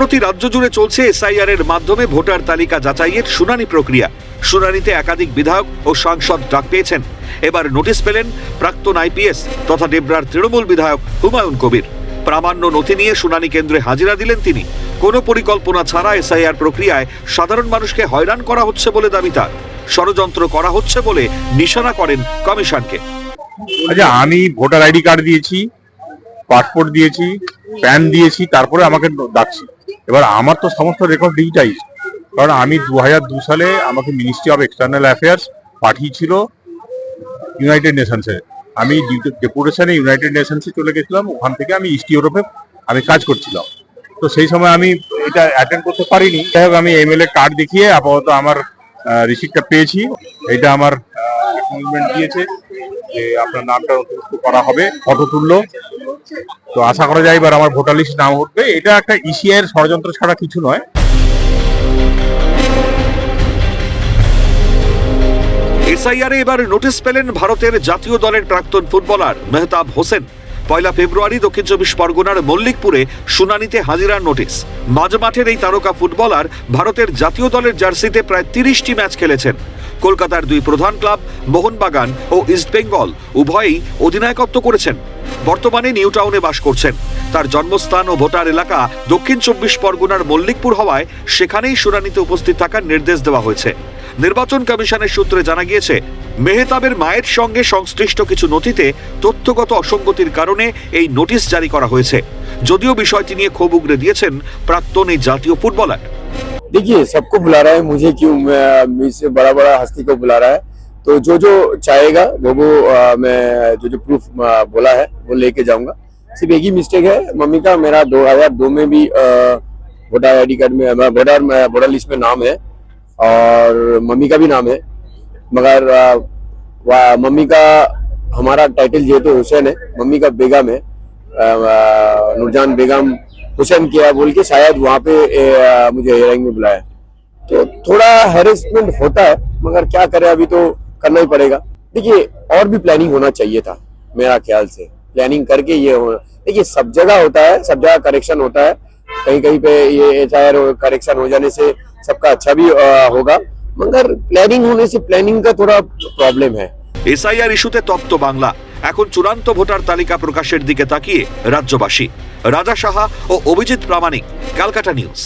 সম্প্রতি রাজ্য জুড়ে চলছে এসআইআর এর মাধ্যমে ভোটার তালিকা যাচাইয়ের শুনানি প্রক্রিয়া। শুনানিতে একাধিক বিধায়ক ও সাংসদ ডাক পেয়েছেন। এবার নোটিশ পেলেন প্রাক্তন আইপিএস তথা ডেবরার তৃণমূল বিধায়ক হুমায়ুন কবির। প্রামাণ্য নথি নিয়ে শুনানি কেন্দ্রে হাজিরা দিলেন তিনি। কোনো পরিকল্পনা ছাড়া এসআইআর প্রক্রিয়ায় সাধারণ মানুষকে হয়রান করা হচ্ছে বলে দাবি তার। ষড়যন্ত্র করা হচ্ছে বলে নিশানা করেন কমিশনকে। আচ্ছা আমি ভোটার আইডি কার্ড দিয়েছি, পাসপোর্ট দিয়েছি, প্যান দিয়েছি, তারপরে আমাকে ডাকছি। এবার আমার তো সমস্ত রেকর্ড ডিজিটাইজ কারণ আমি দু হাজার দু সালে আমাকে মিনিস্ট্রি অফ এক্সটার্নাল অ্যাফেয়ার্স পাঠিয়েছিল ইউনাইটেড নেশনসে আমি ডেপুটেশনে ইউনাইটেড নেশনসে চলে গেছিলাম, ওখান থেকে আমি ইস্ট ইউরোপে আমি কাজ করছিলাম। তো সেই সময় আমি এটা অ্যাটেন্ড করতে পারিনি। যাই হোক, আমি এমএলএ কার্ড দেখিয়ে আপাতত আমার রিসিপ্টটা পেয়েছি। এটা আমার অ্যাপয়েন্টমেন্ট দিয়েছে যে আপনার নামটা নথিভুক্ত করা হবে ফটো তুললো। তো আশা করা যায় এবার আমার ভোটার লিস্ট নাম উঠবে। এটা একটা ইসিআই এর ষড়যন্ত্র ছাড়া কিছু নয়। এসআইআর এবার নোটিশ পেলেন ভারতের জাতীয় দলের প্রাক্তন ফুটবলার মেহতাব হোসেন। পয়লা ফেব্রুয়ারি দক্ষিণ চব্বিশ পরগনার মল্লিকপুরে শুনানিতে হাজিরার নোটিশ। মাঝমাঠের এই তারকা ফুটবলার ভারতের জাতীয় দলের জার্সিতে প্রায় তিরিশটি ম্যাচ খেলেছেন। কলকাতার দুই প্রধান ক্লাব মোহনবাগান ও ইস্টবেঙ্গল উভয়ই অধিনায়কত্ব করেছেন। বর্তমানে নিউ টাউনে বাস করছেন তার জন্মস্থান ও ভোটার এলাকা দক্ষিণ চব্বিশ পরগনার মল্লিকপুর হওয়ায় সেখানেই শুনানিতে উপস্থিত থাকার নির্দেশ দেওয়া হয়েছে নির্বাচন কমিশনের সূত্রে জানা গিয়েছে মেহতাবের মায়ের সঙ্গে সংশ্লিষ্ট কিছু নথিতে তথ্যগত অসঙ্গতির কারণে এই নোটিশ জারি করা হয়েছে যদিও বিষয়টি নিয়ে ক্ষোভ উগরে দিয়েছেন প্রাক্তন এই জাতীয় ফুটবলার देखिए सबको बुला रहा है मुझे क्यों मैं- मुझसे बड़ा बड़ा हस्ती को बुला रहा है तो जो जो चाहेगा वो वो मैं जो जो प्रूफ बोला है वो लेके जाऊँगा। सिर्फ़ एक ही मिस्टेक है मम्मी का मेरा 2002 में भी वोटर आई डी कार्ड में वोटर वोटर लिस्ट में नाम है और मम्मी का भी नाम है। मगर मम्मी का हमारा टाइटल ये तो हुसैन है मम्मी का बेगम है नूरजान बेगम हुसैन किया बोल के शायद वहाँ पे ए, अ, मुझे हेयरिंग में बुलाया। तो थोड़ा हेरेसमेंट होता है मगर क्या करें अभी तो करना ही पड़ेगा देखिए और भी प्लानिंग होना चाहिए था मेरा ख्याल से प्लानिंग करके ये हो देखिए सब जगह होता है सब जगह करेक्शन होता है कहीं कहीं पे ये एच करेक्शन हो जाने से सबका अच्छा भी अ, होगा मगर प्लानिंग होने से प्लानिंग का थोड़ा प्रॉब्लम है এসআইআর ইস্যুতে তপ্ত বাংলা এখন চূড়ান্ত ভোটার তালিকা প্রকাশের দিকে তাকিয়ে রাজ্যবাসী রাজা সাহা ও অভিজিৎ প্রামাণিক ক্যালকাটা নিউজ